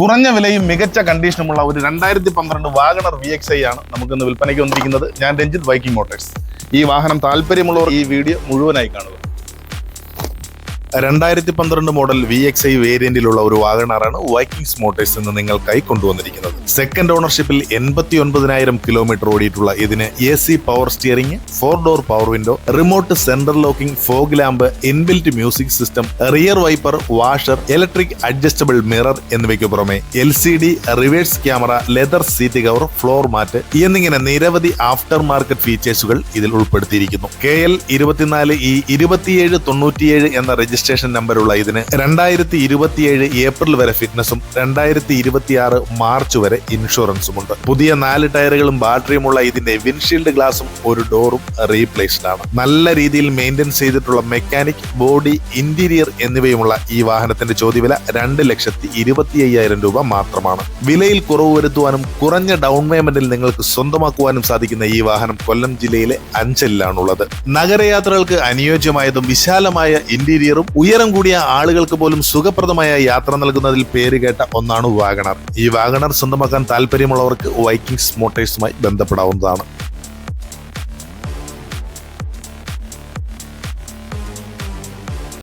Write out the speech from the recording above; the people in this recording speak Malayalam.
കുറഞ്ഞ വിലയും മികച്ച കണ്ടീഷനുമുള്ള ഒരു രണ്ടായിരത്തി പന്ത്രണ്ട് വാഗണർ വി എക്സ് ഐ ആണ് നമുക്കിന്ന് വിൽപ്പനയ്ക്ക് വന്നിരിക്കുന്നത്. ഞാൻ രഞ്ജിത് ബൈക്കിംഗ് മോട്ടേഴ്സ്. ഈ വാഹനം താല്പര്യമുള്ളവർ ഈ വീഡിയോ മുഴുവനായി കാണുക. രണ്ടായിരത്തി പന്ത്രണ്ട് മോഡൽ വി എക്സ് ഐ വേരിയന്റിലുള്ള ഒരു വാഗണറാണ് വൈക്കിങ്സ് മോട്ടേഴ്സ് എന്ന് നിങ്ങൾക്കായി കൊണ്ടുവന്നിരിക്കുന്നത്. സെക്കൻഡ് ഓണർഷിപ്പിൽ എൺപത്തി ഒൻപതിനായിരം കിലോമീറ്റർ ഓടിയിട്ടുള്ള ഇതിന് A C power steering four door power window remote centre locking fog lamp inbuilt music system rear wiper washer electric adjustable mirror എന്നിവയ്ക്ക് പുറമെ L C D reverse camera leather seat cover floor mat എന്നിങ്ങനെ നിരവധി ആഫ്റ്റർ മാർക്കറ്റ് ഫീച്ചേഴ്സുകൾ ഇതിൽ ഉൾപ്പെടുത്തിയിരിക്കുന്നു. കെ എൽ ഇരുപത്തിനാല് ഇ ഇരുപത്തിയേഴ് തൊണ്ണൂറ്റിയേഴ് എന്ന രജിസ്ട്രേഷൻ നമ്പറുള്ള ഇതിന് രണ്ടായിരത്തി ഇരുപത്തിയേഴ് ഏപ്രിൽ വരെ ഫിറ്റ്നസും രണ്ടായിരത്തി ഇരുപത്തിയാറ് മാർച്ച് വരെ ഇൻഷുറൻസും ഉണ്ട്. പുതിയ നാല് ടയറുകളും ബാറ്ററിയുമുള്ള ഇതിന്റെ വിൻഷീൽഡ് ഗ്ലാസും ഒരു ഡോറും റീപ്ലേസ്ഡ് ആണ്. നല്ല രീതിയിൽ മെയിന്റെയിൻ ചെയ്തിട്ടുള്ള മെക്കാനിക് ബോഡി ഇന്റീരിയർ എന്നിവയുമുള്ള ഈ വാഹനത്തിന്റെ ചോദ്യവില രണ്ട് ലക്ഷത്തി ഇരുപത്തി അയ്യായിരം രൂപ മാത്രമാണ്. വിലയിൽ കുറവ് വരുത്തുവാനും കുറഞ്ഞ ഡൗൺ പേയ്മെന്റിൽ നിങ്ങൾക്ക് സ്വന്തമാക്കുവാനും സാധിക്കുന്ന ഈ വാഹനം കൊല്ലം ജില്ലയിലെ അഞ്ചലിലാണുള്ളത്. നഗരയാത്രകൾക്ക് അനുയോജ്യമായതും വിശാലമായ ഇന്റീരിയറും ഉയരം കൂടിയ ആളുകൾക്ക് പോലും സുഖപ്രദമായ യാത്ര നൽകുന്നതിൽ പേരുകേട്ട ഒന്നാണ് വാഗണർ. ഈ വാഗണർ സ്വന്തമാക്കാൻ താല്പര്യമുള്ളവർക്ക് വൈക്കിംഗ്സ് മോട്ടേഴ്സുമായി ബന്ധപ്പെടാവുന്നതാണ്.